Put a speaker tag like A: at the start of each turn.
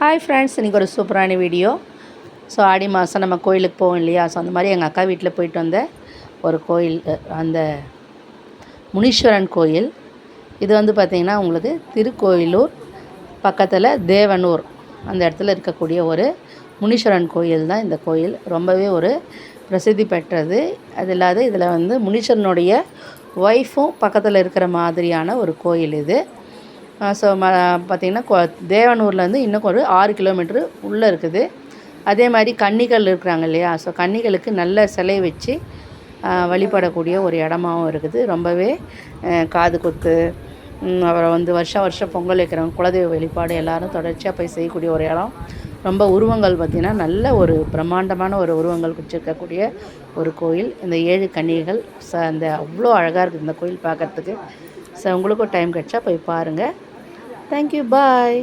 A: Hi friends இன்றைக்கி ஒரு சூப்பரான வீடியோ ஸோ ஆடி மாதம் நம்ம கோயிலுக்கு போவோம் இல்லையா? ஸோ அந்த மாதிரி எங்கள் அக்கா வீட்டில் போயிட்டு வந்த ஒரு கோயில் அந்த முனீஸ்வரன் கோயில். இது வந்து பார்த்திங்கன்னா உங்களுக்கு திருக்கோயிலூர் பக்கத்தில் தேவனூர் அந்த இடத்துல இருக்கக்கூடிய ஒரு முனீஸ்வரன் கோயில் தான் இந்த கோயில். ரொம்பவே ஒரு பிரசித்தி பெற்றது. அது இல்லாத இதில் வந்து முனீஸ்வரனுடைய ஒய்ஃபும் பக்கத்தில் இருக்கிற மாதிரியான ஒரு கோயில் இது. ஸோ ம பார்த்திங்கன்னா கொ தேவனூர்லேருந்து இன்னும் ஒரு ஆறு கிலோமீட்ரு உள்ளே இருக்குது. அதே மாதிரி கன்னிகள் இருக்கிறாங்க இல்லையா? ஸோ கன்னிகளுக்கு நல்ல சிலை வச்சு வழிபடக்கூடிய ஒரு இடமாவும் இருக்குது. ரொம்பவே காது குத்து அப்புறம் வந்து வருஷம் வருஷம் பொங்கல் வைக்கிறவங்க குலதெய்வ வழிபாடு எல்லாரும் தொடர்ச்சியாக போய் செய்யக்கூடிய ஒரு இடம். ரொம்ப உருவங்கள் பார்த்திங்கன்னா நல்ல ஒரு பிரம்மாண்டமான ஒரு உருவங்கள் வச்சுருக்கக்கூடிய ஒரு கோயில். இந்த ஏழு கன்னிகைகள் ச அந்த அவ்வளோ அழகாக இருக்குது இந்த கோயில் பார்க்கறதுக்கு ஸோ உங்களுக்கும் டைம் கிடச்சா போய் பாருங்கள் தேங்க்யூ பாய்